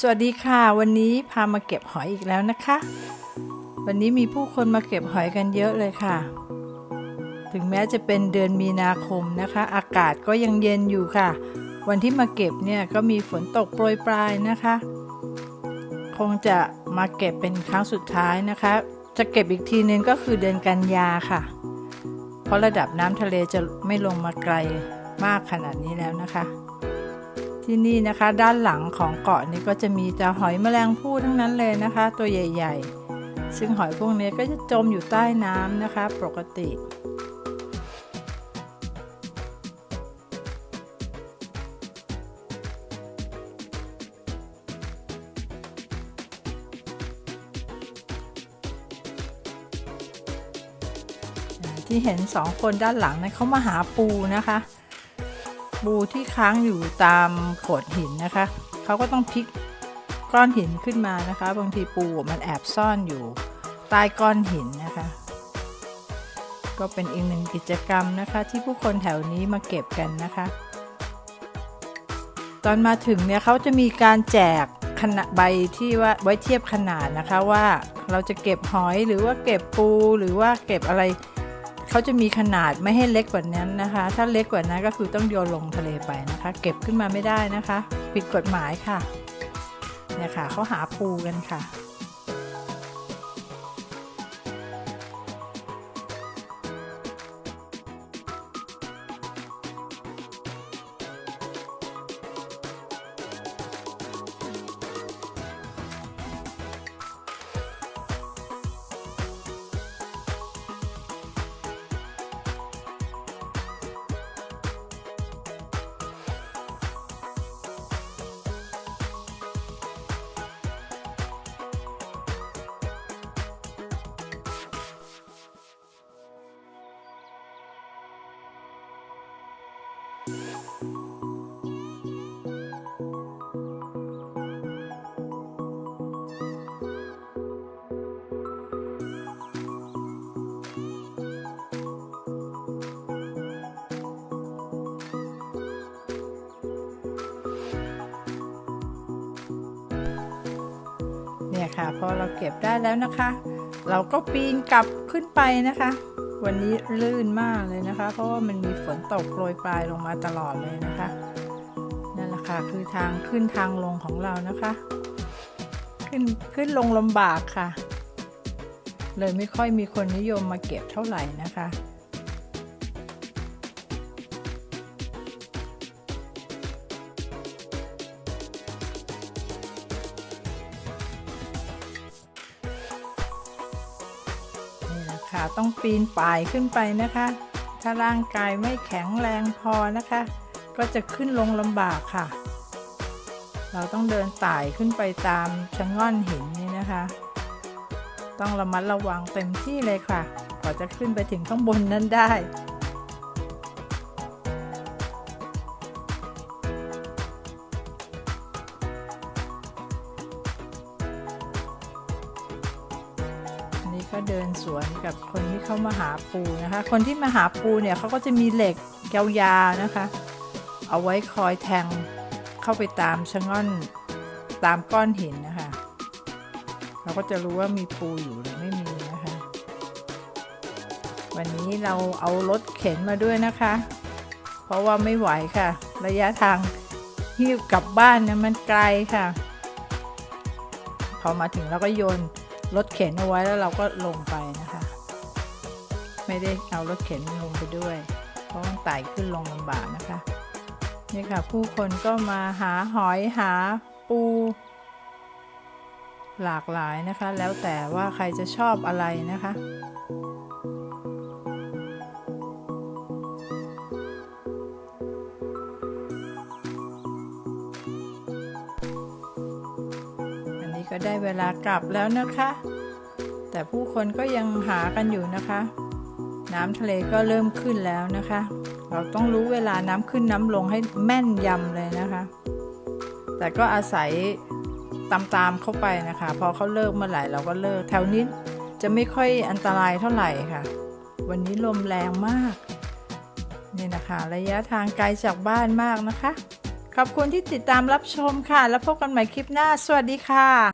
สวัสดีค่ะ วันนี้พามาเก็บหอยอีกแล้วนะคะ วันนี้มีผู้คนมาเก็บหอยกันเยอะเลยค่ะ ถึงแม้จะเป็นเดือนมีนาคมนะคะ อากาศก็ยังเย็นอยู่ค่ะ วันที่มาเก็บเนี่ยก็มีฝนตกโปรยปลายนะคะ คงจะมาเก็บเป็นครั้งสุดท้ายนะคะ จะเก็บอีกทีนึงก็คือเดือนกันยาค่ะ เพราะระดับน้ำทะเลจะไม่ลงมาไกลมากขนาดนี้แล้วนะคะ ที่นี่นะคะ ด้านหลังของเกาะนี้ก็จะมีแต่หอยแมลงภู่ทั้งนั้นเลยนะคะ ตัวใหญ่ ๆ ซึ่งหอยพวกนี้ก็จะจมอยู่ใต้น้ำนะคะ ปกติที่เห็นสองคนด้านหลังนะเขามาหาปูนะคะ ปูที่ค้างอยู่ตามโขดหินนะคะเขาก็ต้องพลิกก้อนหินขึ้นมานะคะ บางทีปูมันแอบซ่อนอยู่ใต้ก้อนหินนะคะ ก็เป็นอีกหนึ่งกิจกรรมนะคะ ที่ผู้คนแถวนี้มาเก็บกันนะคะ ตอนมาถึงเนี่ยเขาจะมีการแจกขนาดใบที่ว่าไว้เทียบขนาดนะคะว่าเราจะเก็บหอยหรือว่าเก็บปูหรือว่าเก็บอะไร เขาจะมีขนาดไม่ให้เล็กกว่านั้นนะคะ ถ้าเล็กกว่านั้นก็คือต้องโยนลงทะเลไปนะคะ เก็บขึ้นมาไม่ได้นะคะ ผิดกฎหมายค่ะเนี่ยค่ะเขาหาปูกันค่ะ เนี่ยค่ะพอเราเก็บได้แล้วนะคะ เราก็ปีนกลับขึ้นไปนะคะ วันนี้ลื่นมากเลยนะคะ เพราะว่ามันมีฝนตกโปรยปลายลงมาตลอดเลยนะคะนั่นแหละค่ะคือทางขึ้นทางลงของเรานะคะ ขึ้นขึ้นลงลำบากค่ะ เลยไม่ค่อยมีคนนิยมมาเก็บเท่าไหร่นะคะ ค่ะต้องปีนป่ายขึ้นไปนะคะ ถ้าร่างกายไม่แข็งแรงพอนะคะ ก็จะขึ้นลงลำบากค่ะ เราต้องเดินไต่ขึ้นไปตามชะง่อนหินนี่นะคะ ต้องระมัดระวังเต็มที่เลยค่ะกว่าจะขึ้นไปถึงข้างบนนั้นได้ ก็เดินสวนกับคนที่เข้ามาหาปูนะคะ คนที่มาหาปูเนี่ยเขาก็จะมีเหล็กยาวๆนะคะ เอาไว้คอยแทงเข้าไปตามชะง่อนตามก้อนหินนะคะ เราก็จะรู้ว่ามีปูอยู่หรือไม่มีนะคะ วันนี้เราเอารถเข็นมาด้วยนะคะ เพราะว่าไม่ไหวค่ะ ระยะทางหิ้วกลับบ้านเนี่ยมันไกลค่ะ พอมาถึงเราก็โยน รถเข็นเอาไว้แล้วเราก็ลงไปนะคะ ไม่ได้เอารถเข็นลงไปด้วย เพราะมันไต่ขึ้นลงลำบากนะคะนี่ค่ะ ผู้คนก็มาหาหอยหาปู หลากหลายนะคะ แล้วแต่ว่าใครจะชอบอะไรนะคะ ก็ได้เวลากลับแล้วนะคะ แต่ผู้คนก็ยังหากันอยู่นะคะ น้ำทะเลก็เริ่มขึ้นแล้วนะคะ เราต้องรู้เวลาน้ำขึ้นน้ำลงให้แม่นยำเลยนะคะ แต่ก็อาศัยตามๆเข้าไปนะคะ พอเขาเลิกเมื่อไหร่เราก็เลิกแถวนี้จะไม่ค่อยอันตรายเท่าไหร่ค่ะ วันนี้ลมแรงมาก นี่นะคะ ระยะทางไกลจากบ้านมากนะคะ ขอบคุณที่ติดตามรับชมค่ะ แล้วพบกันใหม่คลิปหน้า สวัสดีค่ะ